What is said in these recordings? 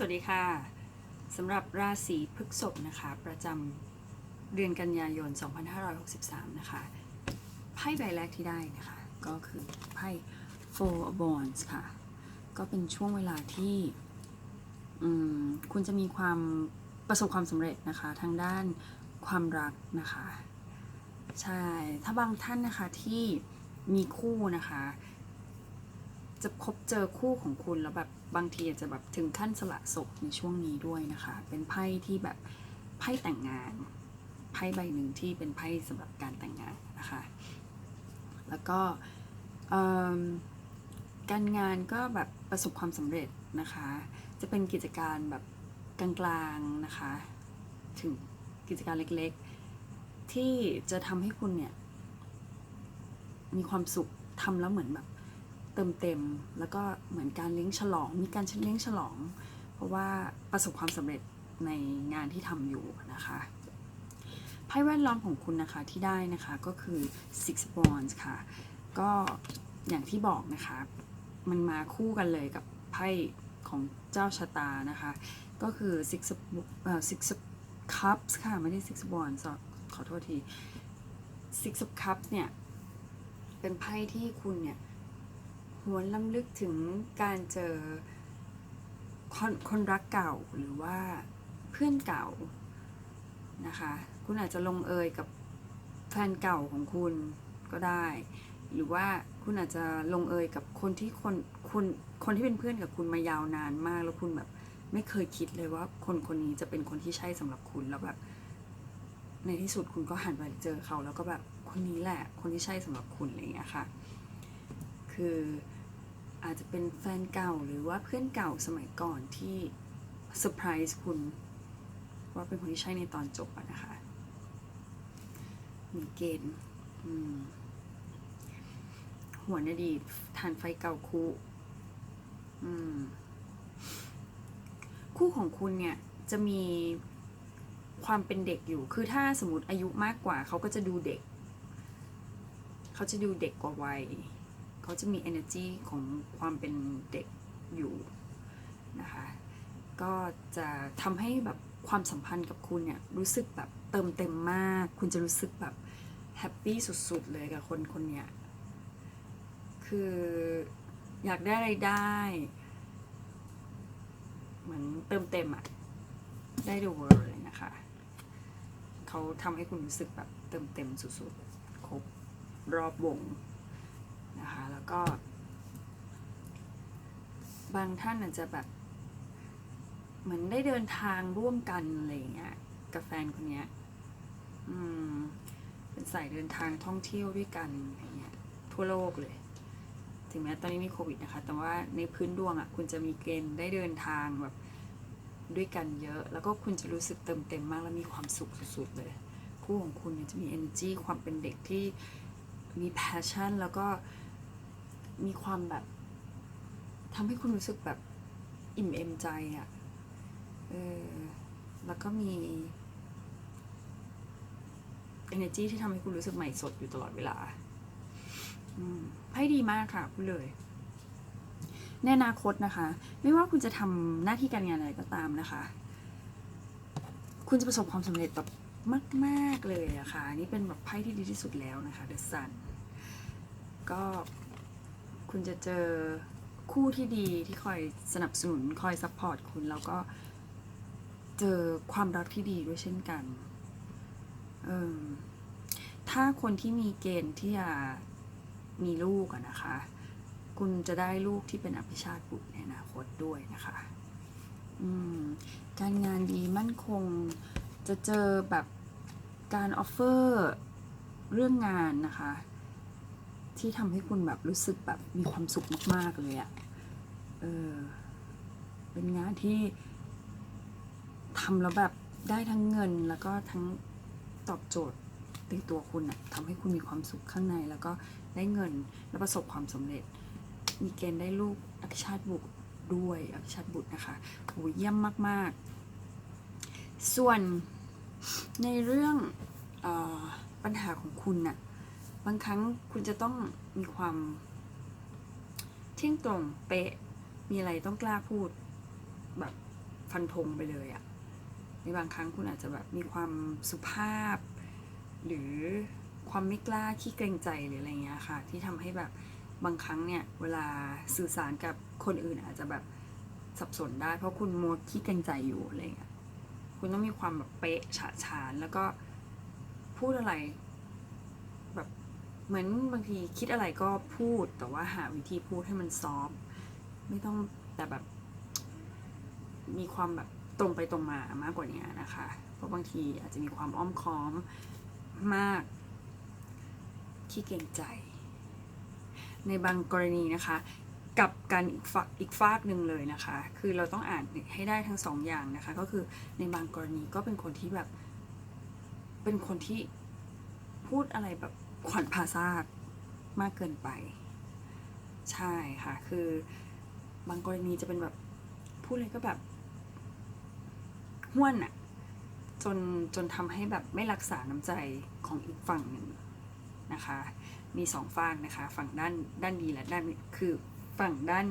สวัสดีค่ะสำหรับราศีพฤษภนะคะ ประจำเดือนกันยายน 2563 นะคะ ไพ่ใบแรกที่ได้นะคะ ก็คือไพ่ Four of Wands ค่ะ ก็เป็นช่วงเวลาที่คุณจะมีความประสบความสำเร็จนะคะ ทางด้านความรักนะคะ ใช่ ถ้าบางท่านนะคะที่มีคู่นะคะ จะพบเจอคู่ของคุณแล้วแบบบางทีอาจจะแบบถึงขั้นสละโสดในช่วงนี้ด้วยนะคะ เป็นไพ่ที่แบบไพ่แต่งงานไพ่ใบหนึ่งที่เป็นไพ่สำหรับการแต่งงานนะคะ แล้วก็การงานก็แบบประสบความสำเร็จนะคะ จะเป็นกิจการแบบกลางๆนะคะ ถึงกิจการเล็กๆ ที่จะทำให้คุณเนี่ยมีความสุขทำแล้วเหมือนแบบ เติมเต็ม แล้วก็เหมือนการเลี้ยงฉลอง มีการเลี้ยงฉลอง เพราะว่าประสบความสำเร็จในงานที่ทำอยู่นะคะไพ่แวดล้อมของคุณนะคะที่ได้นะคะก็คือ six of wands ค่ะ ก็อย่างที่บอกนะคะ มันมาคู่กันเลยกับไพ่ของเจ้าชะตานะคะ ก็คือ six of เอ่อ six of cups ค่ะ ไม่ได้ six of wands ขอโทษที six of cups เนี่ย เป็นไพ่ที่คุณเนี่ย วนลำลึกถึงการเจอคนคนรักเก่าหรือว่าเพื่อนเก่านะคะ คุณอาจจะลงเอยกับแฟนเก่าของคุณก็ได้ หรือว่าคุณอาจจะลงเอยกับคนที่คนคุณคนที่เป็นเพื่อนกับคุณมายาวนานมาก แล้วคุณแบบไม่เคยคิดเลยว่าคนคนนี้จะเป็นคนที่ใช่สำหรับคุณแล้วแบบในที่สุดคุณก็หันไปเจอเขา แล้วก็แบบคนนี้แหละ คนที่ใช่สำหรับคุณอะไรอย่างเงี้ยค่ะ คือ อาจจะเป็นแฟนเก่าหรือว่าเพื่อนเก่าสมัยก่อนที่เซอร์ไพรส์คุณ ว่าเป็นคนที่ใช่ในตอนจบอะนะคะ มีเกณฑ์หัวนอดีตทานไฟเก่าคู่คู่ของคุณเนี่ยจะมีความเป็นเด็กอยู่ คือถ้าสมมติอายุมากกว่า เขาก็จะดูเด็ก เขาจะดูเด็กกว่าวัย เขาจะมี energy ของความเป็นเด็กอยู่นะคะ ก็จะทำให้แบบความสัมพันธ์กับคุณเนี่ยรู้สึกแบบเติมเต็มมาก คุณจะรู้สึกแบบแฮปปี้สุดๆเลยกับคนคนเนี้ย คืออยากได้อะไรได้ เหมือนเติมเต็มอะได้ the world เลยนะคะ เขาทำให้คุณรู้สึกแบบเติมเต็มสุดๆ ครบรอบวง นะคะ แล้วก็ บางท่านอาจจะแบบ เหมือนได้เดินทางร่วมกันอะไรเงี้ยกับแฟนคนเนี้ย อืม เป็นสายเดินทางท่องเที่ยวด้วยกันอะไรเงี้ยทั่วโลกเลยถึงแม้ตอนนี้มีโควิดนะคะ แต่ว่าในพื้นดวงอะ่ะ คุณจะมีเกณฑ์ได้เดินทางแบบด้วยกันเยอะ แล้วก็คุณจะรู้สึกเติมเต็มมาก และมีความสุขสุดๆเลย คู่ของคุณจะมี energy ความเป็นเด็กที่มี passion แล้วก็ มีความแบบทำให้คุณรู้สึกแบบอิ่มเอมใจอะ่ะเออแล้วก็มี energy ที่ทำให้คุณรู้สึกใหม่สดอยู่ตลอดเวลาอืมไพ่ดีมากค่ะพูดเลยในอนาคตนะคะ ไม่ว่าคุณจะทำหน้าที่การงานอะไรก็ตามนะคะ คุณจะประสบความสำเร็จแบบมาก ๆ เลยอะค่ะนี่เป็นแบบไพ่ที่ดีที่สุดแล้วนะคะ The Sun ก็ คุณจะเจอคู่ที่ดีที่คอยสนับสนุนคอยซัพพอร์ตคุณ แล้วก็เจอความรักที่ดีด้วยเช่นกันเออถ้าคนที่มีเกณฑ์ที่จะมีลูกอะนะคะ คุณจะได้ลูกที่เป็นอภิชาติบุตรในอนาคตด้วยนะคะการงานดีมั่นคงจะเจอแบบการออฟเฟอร์เรื่องงานนะคะ ที่ทำให้คุณแบบรู้สึกแบบมีความสุขมาก ๆ เลยอะเออ เป็นงานที่ทำแล้วแบบได้ทั้งเงินแล้วก็ทั้งตอบโจทย์ในตัวคุณอะทำให้คุณมีความสุขข้างใน แล้วก็ได้เงินและประสบความสำเร็จ มีเกณฑ์ได้ลูกอภิชาติบุตรด้วยอภิชาติบุตรนะคะโหเยี่ยมมาก ๆ ส่วนในเรื่องออปัญหาของคุณน่ะ บางครั้งคุณจะต้องมีความ เที่ยงตรงเป๊ะ มีอะไรต้องกล้าพูด แบบฟันธงไปเลยอะในบางครั้งคุณอาจจะแบบมีความสุภาพ หรือความไม่กล้าขี้เกรงใจหรืออะไรเงี้ยค่ะ ที่ทำให้แบบบางครั้งเนี่ย เวลาสื่อสารกับคนอื่นอาจจะแบบสับสนได้ เพราะคุณมัวขี้เกรงใจอยู่อะไรเงี้ยคุณต้องมีความแบบเป๊ะฉะฉานแล้วก็พูดอะไร เหมือนบางทีคิดอะไรก็พูดแต่ว่าหาวิธีพูดให้มันซอฟไม่ต้องแต่แบบ มีความแบบตรงไปตรงมามากกว่านี้นะคะ เพราะบางทีอาจจะมีความอ้อมค้อมมากขี้เกรงใจ ในบางกรณีนะคะกับการอีกฝากอีกฝากหนึ่งเลยนะคะ คือเราต้องอ่านให้ได้ทั้งสองอย่างนะคะ ก็คือในบางกรณีก็เป็นคนที่แบบ เป็นคนที่พูดอะไรแบบ ขวัญภาษาทมากเกินไป ใช่ค่ะ คือบางกรณีจะเป็นแบบพูดอะไรก็แบบห้วนอะจนจนทำให้แบบไม่รักษาน้ำใจของอีกฝั่งหนึ่งนะคะ มีสองฝั่งนะคะ ฝั่งด้านด้านดีและด้านคือฝั่งด้าน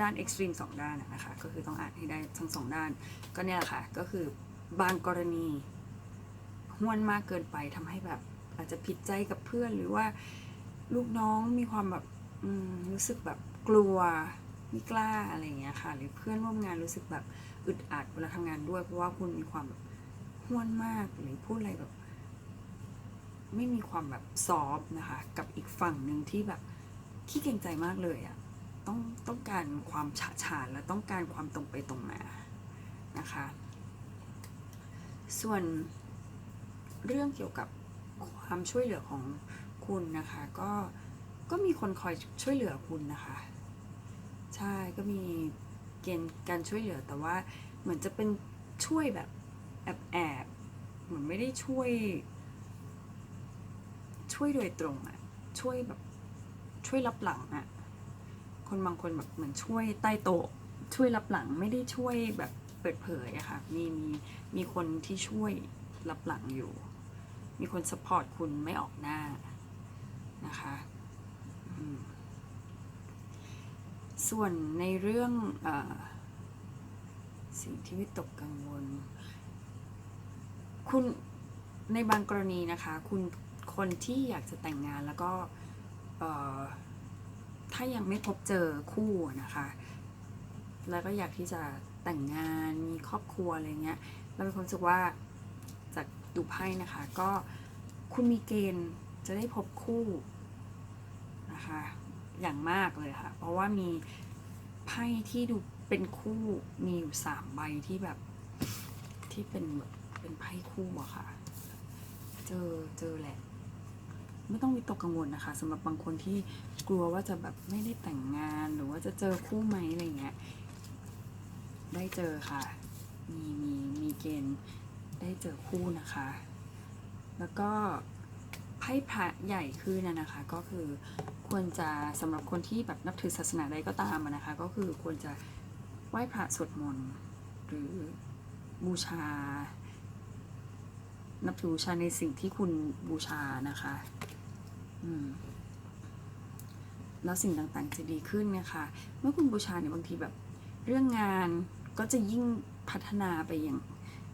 ด้านเอ็กซ์ตรีมสองด้านนะคะ ก็คือต้องอ่านให้ได้ทั้งสองด้าน ก็เนี่ยแหละค่ะ ก็คือบางกรณี ห้วนมากเกินไปทำให้แบบอาจจะผิดใจกับเพื่อนหรือว่าลูกน้องมีความแบบรู้สึกแบบกลัวไม่กล้าอะไรอย่างเงี้ยค่ะ หรือเพื่อนร่วมงานรู้สึกแบบอึดอัดเวลาทำงานด้วย เพราะว่าคุณมีความแบบห้วนมากหรือพูดอะไรแบบ ไม่มีความแบบซอฟนะคะ กับอีกฝั่งหนึ่งที่แบบขี้เกรงใจมากเลยอะต้องต้องการความฉะฉานและต้องการความตรงไปตรงมานะคะ ส่วน เรื่องเกี่ยวกับความช่วยเหลือของคุณนะคะ ก็ก็มีคนคอยช่วยเหลือคุณนะคะ ใช่ก็มีเกณฑ์การช่วยเหลือแต่ว่าเหมือนจะเป็นช่วยแบบแอบแอบเหมือนไม่ได้ช่วย ช่วยโดยตรงอะช่วยแบบช่วยรับหลังอะคนบางคนแบบเหมือนช่วยใต้โต๊ะช่วยรับหลังไม่ได้ช่วยแบบเปิดเผยอะค่ะมีมีมีคนที่ช่วยรับหลังอยู่ มีคนสปอร์ตคุณไม่ออกหน้านะคะส่วนในเรื่องอสิ่งที่วิตกกังวล คุณในบางกรณีนะคะ คุณคนที่อยากจะแต่งงานแล้วก็ถ้ายังไม่พบเจอคู่นะคะ แล้วก็อยากที่จะแต่งงานมีครอบครัวอะไรเงี้ยเราเป็นคนรู้สึกว่า ดูไพ่นะคะ ก็คุณมีเกณฑ์จะได้พบคู่นะคะ อย่างมากเลยค่ะ เพราะว่ามีไพ่ที่ดูเป็นคู่มีอยู่สามใบที่แบบที่เป็นแบบเป็นไพ่คู่อะค่ะ เจอเจอแหละ ไม่ต้องวิตกกังวลนะคะสำหรับบางคนที่กลัวว่าจะแบบไม่ได้แต่งงานหรือว่าจะเจอคู่ไหมอะไรเงี้ยได้เจอค่ะ มีมีมีเกณฑ์ ได้เจอคู่นะคะ แล้วก็ไพ่พระใหญ่ขึ้นนะคะ ก็คือควรจะสำหรับคนที่แบบนับถือศาสนาใดก็ตามนะคะ ก็คือควรจะไหว้พระสวดมนต์หรือบูชา นับถือบูชาในสิ่งที่คุณบูชานะคะอืมแล้วสิ่งต่างๆจะดีขึ้นนะคะ เมื่อคุณบูชาเนี่ยบางทีแบบเรื่องงานก็จะยิ่งพัฒนาไปอย่าง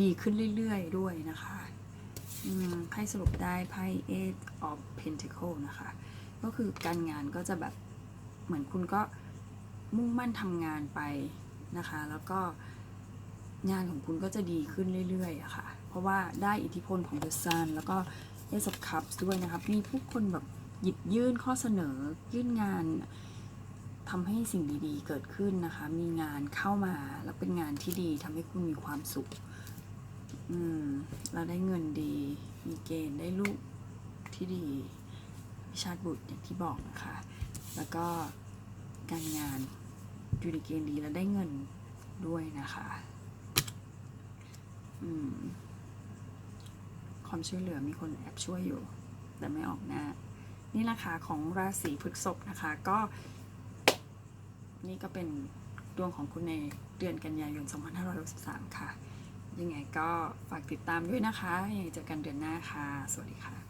ดีขึ้นเรื่อยๆ ด้วยนะคะไพ่สรุปได้ไพ่ Eight of Pentacle นะคะ ก็คือการงานก็จะแบบเหมือนคุณก็มุ่งมั่นทำงานไปนะคะ แล้วก็งานของคุณก็จะดีขึ้นเรื่อยๆอะค่ะ เพราะว่าได้อิทธิพลของ The Sun แล้วก็ Ace of Cups ด้วยนะคะมีผู้คนแบบหยิบยื่นข้อเสนอยื่นงานทำให้สิ่งดีๆเกิดขึ้นนะคะ มีงานเข้ามาแล้วเป็นงานที่ดีทำให้คุณมีความสุข อืม เราได้เงินดี มีเกณฑ์ได้ลูกที่ดีวิชาติบุตรอย่างที่บอกนะคะ แล้วก็การงานอยู่ในเกณฑ์ดีแล้วได้เงินด้วยนะคะ อืม ความช่วยเหลือมีคนแอบช่วยอยู่ แต่ไม่ออกหน้า นี่ราคาของราศีพฤษภนะคะ ก็ นี่ก็เป็นดวงของคุณในเดือนกันยายน 2563 ค่ะ ยังไงก็ฝากติดตามด้วยนะคะยังไงเจอกันเดือนหน้าค่ะ สวัสดีค่ะ